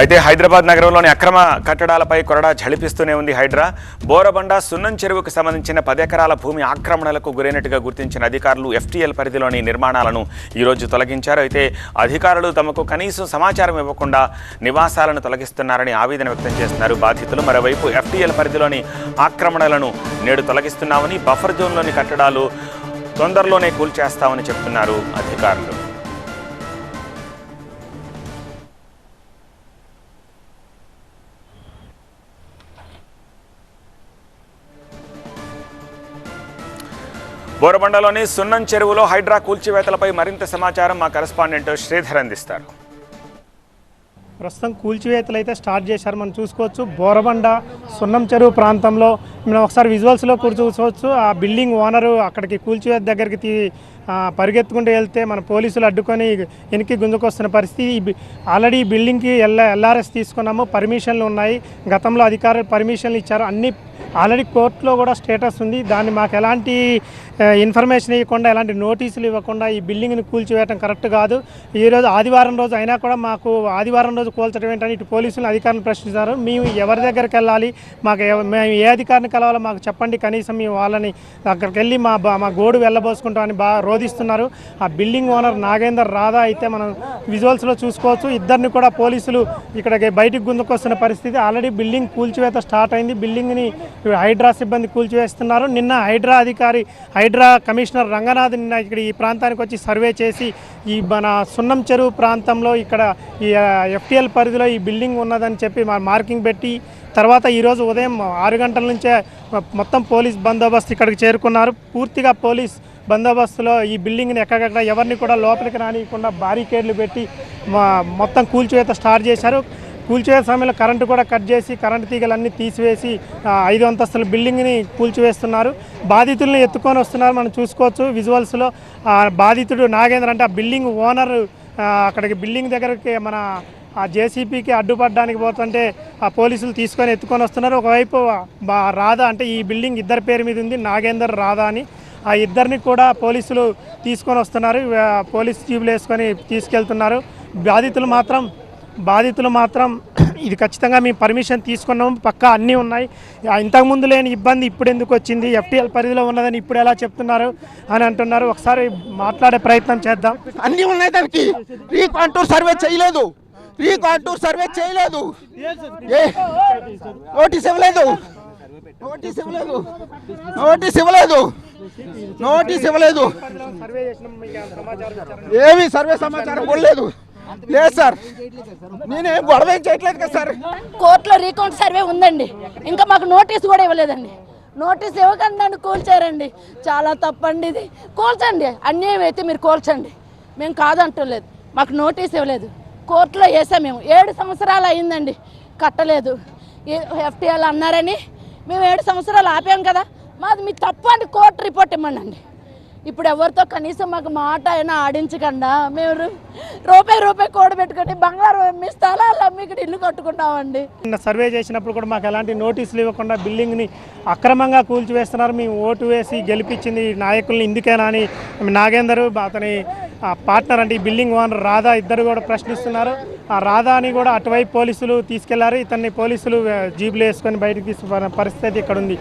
అయితే హైదరాబాద్ నగరంలోని అక్రమ కట్టడాలపై కొరడా ఝళిపిస్తూనే ఉంది హైడ్రా. బోరబండ సున్నం చెరువుకు సంబంధించిన పది ఎకరాల భూమి ఆక్రమణలకు గురైనట్టుగా గుర్తించిన అధికారులు ఎఫ్టీఎల్ పరిధిలోని నిర్మాణాలను ఈరోజు తొలగించారు. అయితే అధికారులు తమకు కనీసం సమాచారం ఇవ్వకుండా నివాసాలను తొలగిస్తున్నారని ఆవేదన వ్యక్తం చేస్తున్నారు బాధితులు. మరోవైపు ఎఫ్టీఎల్ పరిధిలోని ఆక్రమణలను నేడు తొలగిస్తున్నామని బఫర్ జోన్లోని కట్టడాలు తొందరలోనే కూల్చేస్తామని చెప్తున్నారు అధికారులు. బోరబండలోని సున్నం చెరువులో హైడ్రా కూల్చివేతలపై మరింత సమాచారం మా కరెస్పాండెంట్ శ్రీధర్ అందిస్తారు. ప్రస్తుతం కూల్చివేతలు అయితే స్టార్ట్ చేశారు. మనం చూసుకోవచ్చు బోరబండ సున్నం చెరువు ప్రాంతంలో. మనం ఒకసారి విజువల్స్లో కూర్చోవచ్చు. ఆ బిల్డింగ్ ఓనరు అక్కడికి కూల్చివేత దగ్గరికి పరిగెత్తుకుంటూ వెళ్తే మన పోలీసులు అడ్డుకొని వెనక్కి గుంజుకొస్తున్న పరిస్థితి. ఆల్రెడీ ఈ బిల్డింగ్కి ఎల్ ఎల్ఆర్ఎస్ తీసుకున్నాము. పర్మిషన్లు ఉన్నాయి. గతంలో అధికారులు పర్మిషన్లు ఇచ్చారు. అన్ని ఆల్రెడీ కోర్టులో కూడా స్టేటస్ ఉంది. దాన్ని మాకు ఎలాంటి ఇన్ఫర్మేషన్ ఇవ్వకుండా ఎలాంటి నోటీసులు ఇవ్వకుండా ఈ బిల్డింగ్ని కూల్చివేయటం కరెక్ట్ కాదు. ఈరోజు ఆదివారం రోజు అయినా కూడా మాకు ఆదివారం రోజు కూల్చడం ఏంటని ఇటు పోలీసులు అధికారులు ప్రశ్నిస్తారు. మేము ఎవరి దగ్గరికి వెళ్ళాలి? మాకు మేము ఏ అధికారిని కలవాలో మాకు చెప్పండి. కనీసం మేము వాళ్ళని అక్కడికి వెళ్ళి మా బా- మా గోడు వెళ్ళబోసుకుంటామని బాగా రోధిస్తున్నారు ఆ బిల్డింగ్ ఓనర్ నాగేందర్ రాధా అయితే మనం విజువల్స్లో చూసుకోవచ్చు. ఇద్దరిని కూడా పోలీసులు ఇక్కడికి బయటికి గుందుకొస్తున్న పరిస్థితి. ఆల్రెడీ బిల్డింగ్ కూల్చివేత స్టార్ట్ అయింది. బిల్డింగ్ని హైడ్రా సిబ్బంది కూల్చివేస్తున్నారు. నిన్న హైడ్రా అధికారి హైడ్రా కమిషనర్ రంగనాథ్ నిన్న ఇక్కడ ఈ ప్రాంతానికి వచ్చి సర్వే చేసి ఈ మన సున్నం చెరువు ప్రాంతంలో ఇక్కడ ఈ ఎఫ్టీఎల్ పరిధిలో ఈ బిల్డింగ్ ఉన్నదని చెప్పి మార్కింగ్ పెట్టి తర్వాత ఈరోజు ఉదయం ఆరు గంటల నుంచే మొత్తం పోలీస్ బందోబస్తు ఇక్కడికి చేరుకున్నారు. పూర్తిగా పోలీస్ బందోబస్తులో ఈ బిల్డింగ్ని ఎక్కడెక్కడ ఎవరిని కూడా లోపలికి రానియకుండా బారికేడ్లు పెట్టి మా- మొత్తం కూల్చివేత స్టార్ట్ చేశారు. కూల్చివేత సమయంలో కరెంటు కూడా కట్ చేసి కరెంటు తీగలన్నీ తీసివేసి ఐదు అంతస్తుల బిల్డింగ్ని కూల్చివేస్తున్నారు. బాధితుల్ని ఎత్తుకొని వస్తున్నారు. మనం చూసుకోవచ్చు విజువల్స్లో ఆ బాధితుడు నాగేంద్ర అంటే ఆ బిల్డింగ్ ఓనర్ అక్కడికి బిల్డింగ్ దగ్గరికి మన ఆ జేసీపీకి అడ్డుపడడానికి పోతుంటే ఆ పోలీసులు తీసుకొని ఎత్తుకొని వస్తున్నారు. ఒకవైపు రాధా అంటే ఈ బిల్డింగ్ ఇద్దరి పేరు మీద ఉంది. నాగేందర్ రాధా అని. ఆ ఇద్దరిని కూడా పోలీసులు తీసుకొని వస్తున్నారు. పోలీస్ జీబులు వేసుకొని తీసుకెళ్తున్నారు. బాధితులు మాత్రం బాధితులు మాత్రం ఇది ఖచ్చితంగా మేము పర్మిషన్ తీసుకున్నాము పక్కా అన్నీ ఉన్నాయి. ఇంతకుముందు లేని ఇబ్బంది ఇప్పుడు ఎందుకు వచ్చింది? ఎఫ్టీఎల్ పరిధిలో ఉన్నదని ఇప్పుడు ఎలా చెప్తున్నారు అని అంటున్నారు. ఒకసారి మాట్లాడే ప్రయత్నం చేద్దాం. అన్నీ ఉన్నాయి దానికి. రీకాంటూర్ సర్వే చేయలేదు. రీకాంటూర్ సర్వే చేయలేదు. నోటీస్ ఇవ్వలేదు. నోటీస్ ఇవ్వలేదు. నోటీస్ ఇవ్వలేదు. నోటీస్ ఇవ్వలేదు. ఏమి సర్వే సమాచారం కూడా లేదు సార్. నేనేం గొడవ ఏం చేయట్లేదు కదా సార్. కోర్టులో రీకౌంట్ సర్వే ఉందండి. ఇంకా మాకు నోటీస్ కూడా ఇవ్వలేదండి. నోటీస్ ఇవ్వకుండా దాన్ని కూల్చారండి. చాలా తప్పండి ఇది. కూల్చండి. అన్యాయం అయితే మీరు కూల్చండి. మేము కాదంటలేదు. మాకు నోటీస్ ఇవ్వలేదు. కోర్టులో వేసాం మేము. ఏడు సంవత్సరాలు అయిందండి. కట్టలేదు. ఎఫ్టీఎల్ అన్నారని మేము ఏడు సంవత్సరాలు ఆపాం కదా. మాది మీ తప్పు అని కోర్టు రిపోర్ట్ ఇవ్వండి ఇప్పుడు ఎవరితో కనీసం మాకు మాట అయినా ఆడించకుండా మేము రూపాయి రూపాయి రూపాయి పెట్టుకుని బంగారం మీ స్థలాల్లో మీకు ఇల్లు కట్టుకుంటామండి. నిన్న సర్వే చేసినప్పుడు కూడా మాకు ఎలాంటి నోటీసులు ఇవ్వకుండా బిల్డింగ్ని అక్రమంగా కూల్చివేస్తున్నారు. మేము ఓటు వేసి గెలిపించింది నాయకుల్ని ఇందుకేనా అని నాగేందర్ అతని ఆ పార్ట్నర్ అంటే ఈ బిల్డింగ్ ఓనర్ రాధా ఇద్దరు కూడా ప్రశ్నిస్తున్నారు. ఆ రాధాని కూడా అటువైపు పోలీసులు తీసుకెళ్ళారు. ఇతన్ని పోలీసులు జీబులు వేసుకొని బయటకు తీసుకున్న పరిస్థితి ఇక్కడ ఉంది